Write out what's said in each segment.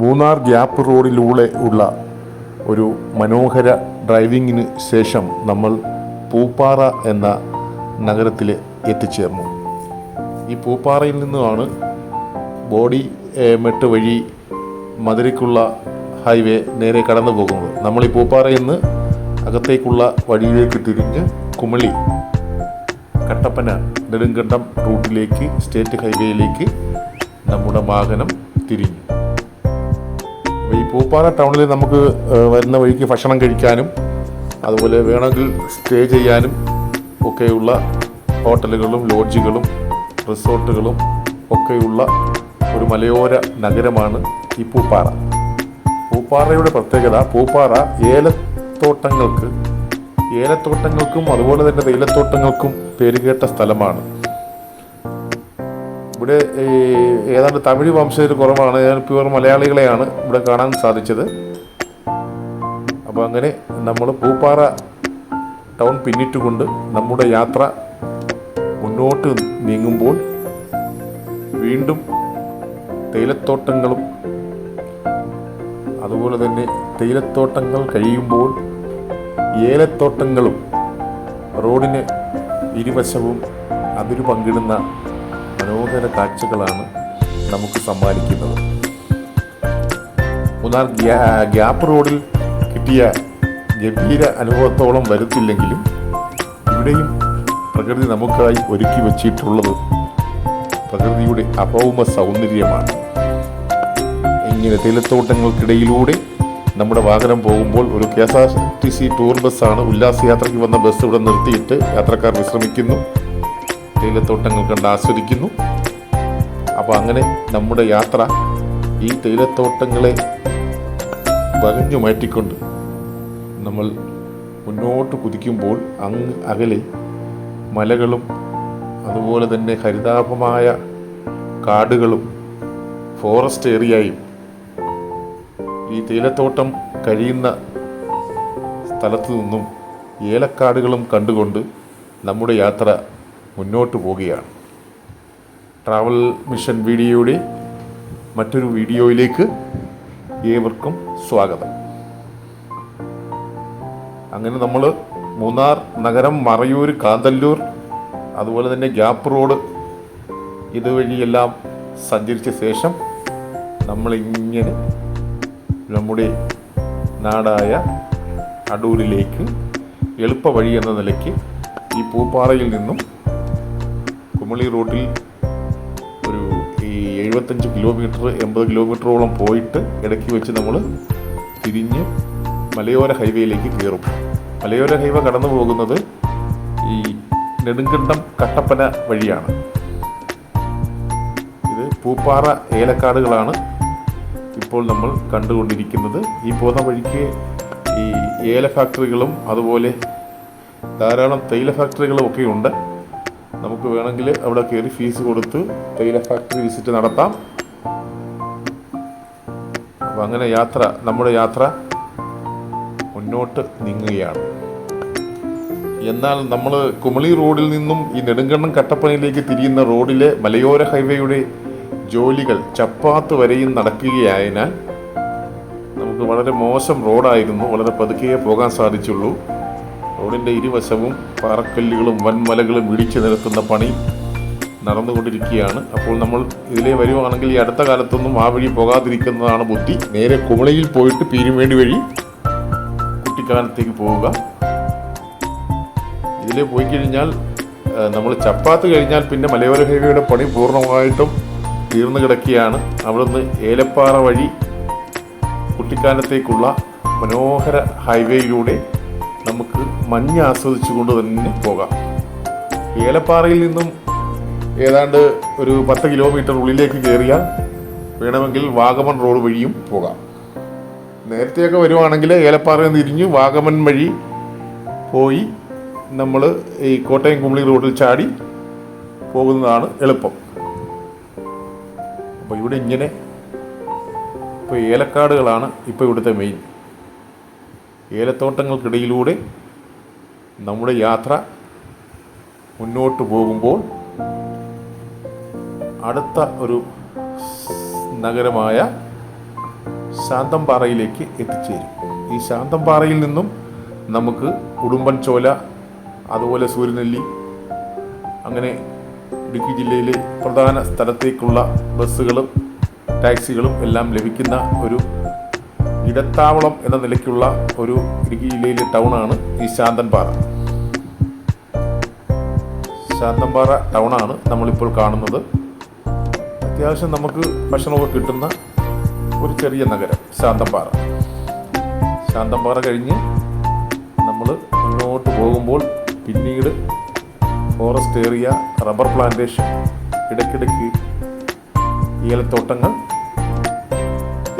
Munnar gap റോഡിലൂടെ ഉള്ള ഒരു മനോഹര ഡ്രൈവിങ്ങിന് ശേഷം നമ്മൾ പൂപ്പാറ എന്ന നഗരത്തിൽ എത്തിച്ചേർന്നു. ഈ പൂപ്പാറയിൽ നിന്നുമാണ് ബോഡി മെട്ട് വഴി മധുരയ്ക്കുള്ള ഹൈവേ നേരെ കടന്നു പോകുന്നത്. നമ്മൾ ഈ പൂപ്പാറയിൽ നിന്ന് അകത്തേക്കുള്ള വഴിയിലേക്ക് തിരിഞ്ഞ് കുമളി കട്ടപ്പന നെടുങ്കണ്ടം റൂട്ടിലേക്ക് സ്റ്റേറ്റ് ഹൈവേയിലേക്ക് നമ്മുടെ വാഹനം തിരിഞ്ഞു. അപ്പോൾ ഈ പൂപ്പാറ ടൗണിൽ നമുക്ക് വരുന്ന വഴിക്ക് ഭക്ഷണം കഴിക്കാനും അതുപോലെ വേണമെങ്കിൽ സ്റ്റേ ചെയ്യാനും ഒക്കെയുള്ള ഹോട്ടലുകളും ലോഡ്ജുകളും റിസോർട്ടുകളും ഒക്കെയുള്ള ഒരു മലയോര നഗരമാണ് ഈ പൂപ്പാറ. പൂപ്പാറയുടെ പ്രത്യേകത പൂപ്പാറ ഏലത്തോട്ടങ്ങൾക്ക് ഏലത്തോട്ടങ്ങൾക്കും അതുപോലെ തന്നെ തേയിലത്തോട്ടങ്ങൾക്കും പേരുകേട്ട സ്ഥലമാണ്. ഇവിടെ ഏതാണ്ട് തമിഴ് വംശജർ കുറവാണ്. പ്യുവർ മലയാളികളെയാണ് ഇവിടെ കാണാൻ സാധിച്ചത്. അപ്പോൾ അങ്ങനെ നമ്മൾ പൂപ്പാറ ടൗൺ പിന്നിട്ടുകൊണ്ട് നമ്മുടെ യാത്ര മുന്നോട്ട് നീങ്ങുമ്പോൾ വീണ്ടും തേയിലത്തോട്ടങ്ങളും അതുപോലെ തന്നെ തേയിലത്തോട്ടങ്ങൾ കഴിയുമ്പോൾ ഏലത്തോട്ടങ്ങളും റോഡിന് ഇരുവശവും അതിരു പങ്കിടുന്ന മനോഹര കാഴ്ചകളാണ് നമുക്ക് സമ്മാനിക്കുന്നത്. മൂന്നാർ ഗ്യാ- ഗ്യാപ്പ് റോഡിൽ കിട്ടിയ ഗംഭീര അനുഭവത്തോളം വരുത്തില്ലെങ്കിലും ഇവിടെയും പ്രകൃതി നമുക്കായി ഒരുക്കി വച്ചിട്ടുള്ളത് പ്രകൃതിയുടെ അഭൗമ സൗന്ദര്യമാണ്. ഇങ്ങനെ തേയിലത്തോട്ടങ്ങൾക്കിടയിലൂടെ നമ്മുടെ വാഹനം പോകുമ്പോൾ ഒരു K S R T C tour ബസ്സാണ് ഉല്ലാസയാത്രയ്ക്ക് വന്ന ബസ് ഇവിടെ നിർത്തിയിട്ട് യാത്രക്കാർ വിശ്രമിക്കുന്നു. തേയിലത്തോട്ടങ്ങൾ കണ്ട് ആസ്വദിക്കുന്നു. അപ്പോൾ അങ്ങനെ നമ്മുടെ യാത്ര ഈ തേയിലത്തോട്ടങ്ങളെ വകഞ്ഞു മാറ്റിക്കൊണ്ട് നമ്മൾ മുന്നോട്ട് കുതിക്കുമ്പോൾ അങ്ങ് അകലെ മലകളും അതുപോലെ തന്നെ ഹരിതാഭമായ കാടുകളും ഫോറസ്റ്റ് ഏരിയയും ഈ തേയിലത്തോട്ടം കഴിയുന്ന സ്ഥലത്തു നിന്നും ഏലക്കാടുകളും കണ്ടുകൊണ്ട് നമ്മുടെ യാത്ര മുന്നോട്ട് പോവുകയാണ്. ട്രാവൽ മിഷൻ വീഡിയോയുടെ മറ്റൊരു വീഡിയോയിലേക്ക് ഏവർക്കും സ്വാഗതം. അങ്ങനെ നമ്മൾ മൂന്നാർ നഗരം മറയൂർ കാന്തല്ലൂർ അതുപോലെ തന്നെ ഗ്യാപ്പ് റോഡ് ഇതുവഴിയെല്ലാം സഞ്ചരിച്ച ശേഷം നമ്മളിങ്ങനെ നമ്മുടെ നാടായ അടൂരിലേക്ക് എളുപ്പ വഴി എന്ന നിലയ്ക്ക് ഈ പൂപ്പാറയിൽ നിന്നും കുമളി റൂട്ടിൽ ഒരു ഈ എഴുപത്തഞ്ച് കിലോമീറ്റർ എൺപത് കിലോമീറ്ററോളം പോയിട്ട് ഇടയ്ക്ക് വെച്ച് നമ്മൾ തിരിഞ്ഞ് മലയോര ഹൈവേയിലേക്ക് കയറും. മലയോര ഹൈവേ കടന്നു പോകുന്നത് ഈ നെടുങ്കണ്ടം കട്ടപ്പന വഴിയാണ്. ഇത് പൂപ്പാറ ഏലക്കാടുകളാണ് ഇപ്പോൾ നമ്മൾ കണ്ടുകൊണ്ടിരിക്കുന്നത്. ഈ പോകുന്ന വഴിക്ക് ഈ ഏല ഫാക്ടറികളും അതുപോലെ ധാരാളം തേയില ഫാക്ടറികളും ഒക്കെ ഉണ്ട് നമുക്ക് വേണമെങ്കിൽ അവിടെ കയറി ഫീസ് കൊടുത്ത് തേയില ഫാക്ടറി വിസിറ്റ് നടത്താം. അപ്പം അങ്ങനെ യാത്ര നമ്മുടെ യാത്ര മുന്നോട്ട് നീങ്ങുകയാണ്. എന്നാൽ നമ്മൾ കുമളി റോഡിൽ നിന്നും ഈ നെടുങ്കണ്ണം കട്ടപ്പനയിലേക്ക് തിരിയുന്ന റോഡിലെ മലയോര ഹൈവേയുടെ ജോലികൾ ചപ്പാത്ത് വരെയും നടക്കുകയായതിനാൽ നമുക്ക് വളരെ മോശം റോഡായിരുന്നു. വളരെ പതുക്കെ പോകാൻ സാധിച്ചുള്ളൂ. റോഡിന്റെ ഇരുവശവും പാറക്കല്ലുകളും വൻമലകളും ഇടിച്ചു നിരത്തുന്ന പണി നടന്നുകൊണ്ടിരിക്കുകയാണ്. അപ്പോൾ നമ്മൾ ഇതിലേ വരുവാണെങ്കിൽ ഈ അടുത്ത കാലത്തൊന്നും ആ വഴി പോകാതിരിക്കുന്നതാണ് ബുദ്ധി. നേരെ കുമളയിൽ പോയിട്ട് പീരുമേടി വഴി കുട്ടിക്കാലത്തേക്ക് പോവുക. ഇതിലേ പോയി കഴിഞ്ഞാൽ നമ്മൾ ചപ്പാത്ത് കഴിഞ്ഞാൽ പിന്നെ മലയോര ഹൈവേയുടെ പണി പൂർണമായിട്ടും തീർന്നു കിടക്കുകയാണ്. അവിടുന്ന് ഏലപ്പാറ വഴി കുട്ടിക്കാലത്തേക്കുള്ള മനോഹര ഹൈവേയിലൂടെ നമുക്ക് മഞ്ഞ് ആസ്വദിച്ചുകൊണ്ട് തന്നെ പോകാം. ഏലപ്പാറയിൽ നിന്നും ഏതാണ്ട് ഒരു പത്ത് കിലോമീറ്റർ ഉള്ളിലേക്ക് കയറിയാൽ വേണമെങ്കിൽ വാഗമൺ റോഡ് വഴിയും പോകാം. നേരത്തെയൊക്കെ വരുവാണെങ്കിൽ ഏലപ്പാറയിൽ നിന്ന് തിരിഞ്ഞ് വാഗമൺ വഴി പോയി നമ്മൾ ഈ കോട്ടയം കുമളി റോഡിൽ ചാടി പോകുന്നതാണ് എളുപ്പം. അപ്പോൾ ഇവിടെ ഇങ്ങനെ ഇപ്പോൾ ഏലക്കാടുകളാണ് ഇപ്പോൾ ഇവിടുത്തെ മെയിൻ ഏലത്തോട്ടങ്ങൾക്കിടയിലൂടെ നമ്മുടെ യാത്ര മുന്നോട്ട് പോകുമ്പോൾ അടുത്ത ഒരു നഗരമായ ശാന്തംപാറയിലേക്ക് എത്തിച്ചേരും. ഈ ശാന്തംപാറയിൽ നിന്നും നമുക്ക് ഉടുമ്പൻ ചോല അതുപോലെ സൂര്യനെല്ലി അങ്ങനെ ഇടുക്കി ജില്ലയിലെ പ്രധാന സ്ഥലത്തേക്കുള്ള ബസ്സുകളും ടാക്സികളും എല്ലാം ലഭിക്കുന്ന ഒരു ഇടത്താവളം എന്ന നിലയ്ക്കുള്ള ഒരു ഇടുക്കി ജില്ലയിലെ ടൗണാണ് ഈ ശാന്തൻപാറ. ശാന്തൻപാറ ടൗണാണ് നമ്മളിപ്പോൾ കാണുന്നത്. അത്യാവശ്യം നമുക്ക് ഭക്ഷണമൊക്കെ കിട്ടുന്ന ഒരു ചെറിയ നഗരം ശാന്തൻപാറ. ശാന്തൻപാറ കഴിഞ്ഞ് നമ്മൾ മുന്നോട്ട് പോകുമ്പോൾ പിന്നീട് ഫോറസ്റ്റ് ഏരിയ റബ്ബർ പ്ലാന്റേഷൻ ഇടയ്ക്കിടയ്ക്ക് ഏലത്തോട്ടങ്ങൾ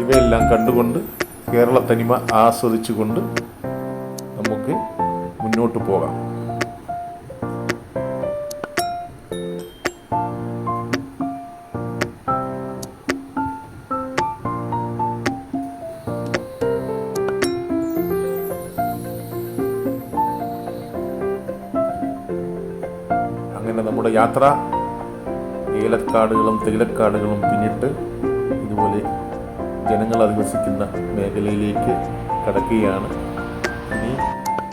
ഇവയെല്ലാം കണ്ടുകൊണ്ട് കേരള തനിമ ആസ്വദിച്ചുകൊണ്ട് നമുക്ക് മുന്നോട്ട് പോകാം. അങ്ങനെ നമ്മുടെ യാത്ര ഏലക്കാടുകളും തേയിലക്കാടുകളും പിന്നിട്ട് ജനങ്ങൾ അധിവസിക്കുന്ന മേഖലയിലേക്ക് കടക്കുകയാണ്. ഇനി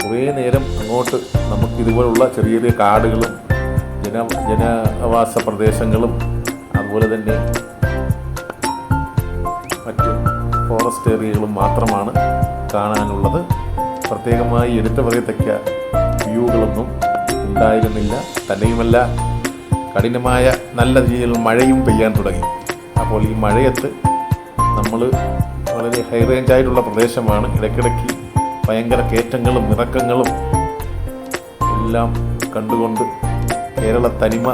കുറേ നേരം അങ്ങോട്ട് നമുക്ക് ഇതുപോലുള്ള ചെറിയ ചെറിയ കാടുകളും ജന ജനവാസ പ്രദേശങ്ങളും അതുപോലെ തന്നെ മറ്റ് ഫോറസ്റ്റ് ഏരിയകളും മാത്രമാണ് കാണാനുള്ളത്. പ്രത്യേകമായി എടുത്തു പറയത്തക്ക വ്യൂകളൊന്നും ഉണ്ടായിരുന്നില്ല. തന്നെയുമല്ല കഠിനമായ നല്ല രീതിയിൽ മഴയും പെയ്യാൻ തുടങ്ങി. അപ്പോൾ ഈ മഴയത്ത് നമ്മൾ വളരെ ഹൈ റേഞ്ച് ആയിട്ടുള്ള പ്രദേശമാണ്. ഇടയ്ക്കിടയ്ക്ക് ഭയങ്കര കയറ്റങ്ങളും ഇറക്കങ്ങളും എല്ലാം കണ്ടുകൊണ്ട് കേരള തനിമ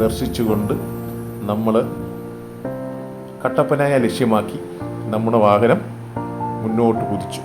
ദർശിച്ചുകൊണ്ട് നമ്മൾ കട്ടപ്പനായ ലക്ഷ്യമാക്കി നമ്മുടെ വാഹനം മുന്നോട്ട് കുതിച്ചു.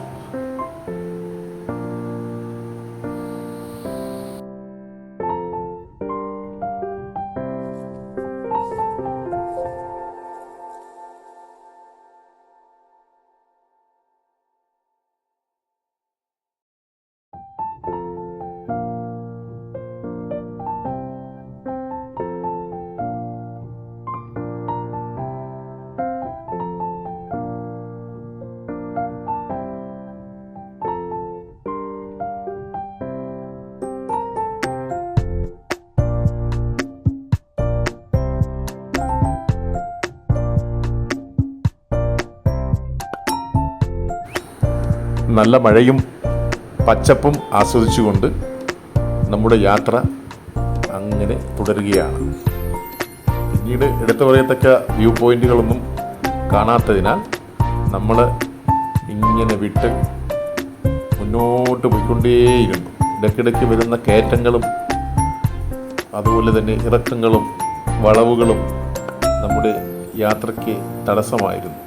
നല്ല മഴയും പച്ചപ്പും ആസ്വദിച്ചുകൊണ്ട് നമ്മുടെ യാത്ര അങ്ങനെ തുടരുകയാണ്. പിന്നീട് എടുത്തു പറയത്തക്ക വ്യൂ പോയിന്റുകളൊന്നും കാണാത്തതിനാൽ നമ്മൾ ഇങ്ങനെ വിട്ട് മുന്നോട്ട് പോയിക്കൊണ്ടേയിരുന്നു. ഇടയ്ക്കിടയ്ക്ക് വരുന്ന കയറ്റങ്ങളും അതുപോലെ തന്നെ ഇറക്കങ്ങളും വളവുകളും നമ്മുടെ യാത്രയ്ക്ക് തടസ്സമായിരുന്നു.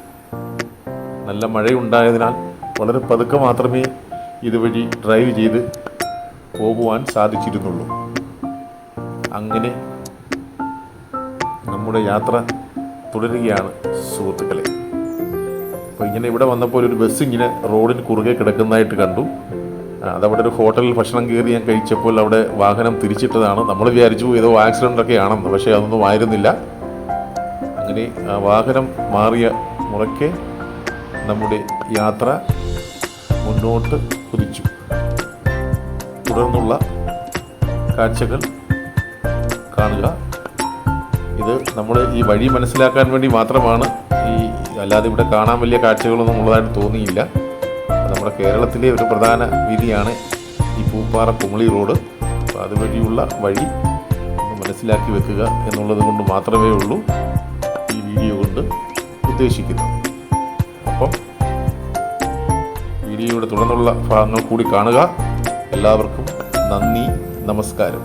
നല്ല മഴയുണ്ടായതിനാൽ വളരെ പതുക്കെ മാത്രമേ ഇതുവഴി ഡ്രൈവ് ചെയ്ത് പോകുവാൻ സാധിച്ചിരുന്നുള്ളൂ. അങ്ങനെ നമ്മുടെ യാത്ര തുടരുകയാണ് സുഹൃത്തുക്കളെ. അപ്പോൾ ഇങ്ങനെ ഇവിടെ വന്നപ്പോൾ ഒരു ബസ് ഇങ്ങനെ റോഡിന് കുറുകെ കിടക്കുന്നതായിട്ട് കണ്ടു. അതവിടെ ഒരു ഹോട്ടലിൽ ഭക്ഷണം കയറി ഞാൻ കഴിച്ചപ്പോൾ അവിടെ വാഹനം തിരിച്ചിട്ടതാണ്. നമ്മൾ വിചാരിച്ചു ഏതോ ആക്സിഡന്റ് ഒക്കെ ആണെന്ന് പക്ഷേ അതൊന്നും ആയിരുന്നില്ല. അങ്ങനെ വാഹനം മാറിയ മുറയ്ക്ക് നമ്മുടെ യാത്ര മുന്നോട്ട് കുതിച്ചു. തുടർന്നുള്ള കാഴ്ചകൾ കാണുക. ഇത് നമ്മൾ ഈ വഴി മനസ്സിലാക്കാൻ വേണ്ടി മാത്രമാണ് ഈ അല്ലാതെ ഇവിടെ കാണാൻ വലിയ കാഴ്ചകളൊന്നും ഉള്ളതായിട്ട് തോന്നിയില്ല. നമ്മുടെ കേരളത്തിലെ ഒരു പ്രധാന വീതിയാണ് ഈ പൂപ്പാറ കുമളി റോഡ്. അപ്പോൾ അതുവഴിയുള്ള വഴി മനസ്സിലാക്കി വെക്കുക എന്നുള്ളത് കൊണ്ട് മാത്രമേ ഉള്ളൂ ഈ വീഡിയോ കൊണ്ട് ഉദ്ദേശിക്കുന്നത്. വീഡിയോയുടെ തുടർന്നുള്ള ഭാഗങ്ങൾ കൂടി കാണുക. എല്ലാവർക്കും നന്ദി നമസ്കാരം.